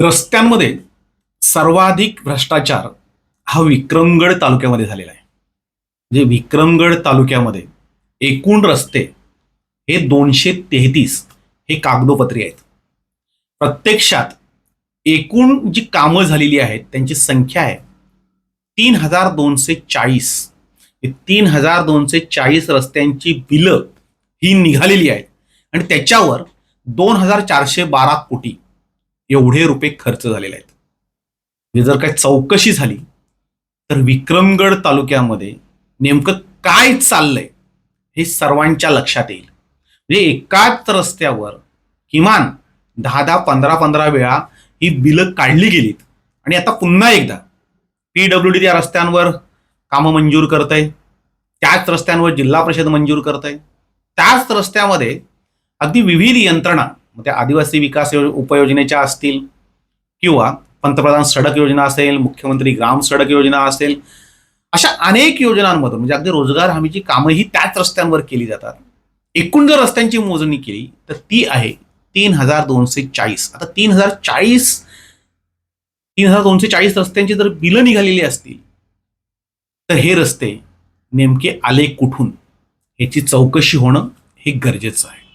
रस्त्यांमध्ये सर्वाधिक भ्रष्टाचार हा विक्रमगड तालुक्यामध्ये झालेला आहे. म्हणजे विक्रमगड तालुक्यामध्ये एकूण रस्ते हे दोनशे तेहतीस हे कागदोपत्री आहेत. प्रत्यक्षात एकूण जी कामं झालेली आहेत त्यांची संख्या आहे तीन हजार दोनशे चाळीस. तीन हजार दोनशे चाळीस रस्त्यांची बिलं ही निघालेली आहेत आणि त्याच्यावर दोन हजार चारशे बारा कोटी एवढे रुपये खर्च झालेले आहेत. म्हणजे जर काय चौकशी झाली तर विक्रमगड तालुक्यामध्ये नेमकं काय चाललंय हे सर्वांच्या लक्षात येईल. म्हणजे एकाच रस्त्यावर किमान दहा दहा पंधरा पंधरा वेळा ही बिलं काढली गेलीत. आणि आता पुन्हा एकदा पी डब्ल्यू डी त्या रस्त्यांवर कामं मंजूर करत आहे त्याच रस्त्यांवर जिल्हा परिषद मंजूर करत आहे त्याच रस्त्यामध्ये अगदी विविध यंत्रणा मग त्या आदिवासी विकास यो- उपयोजनेच्या असतील किंवा पंतप्रधान सडक योजना असेल मुख्यमंत्री ग्राम सडक योजना असेल अशा अनेक योजनांमधून म्हणजे अगदी रोजगार हमीची कामं ही त्याच रस्त्यांवर केली जातात. एकूण जर रस्त्यांची मोजणी केली तर ती आहे तीन हजार दोनशे चाळीस. आता तीन हजार चाळीस तीन हजार दोनशे चाळीस रस्त्यांची जर बिलं निघालेली असतील तर हे रस्ते नेमके आले कुठून? याची चौकशी होणं हे गरजेचं आहे.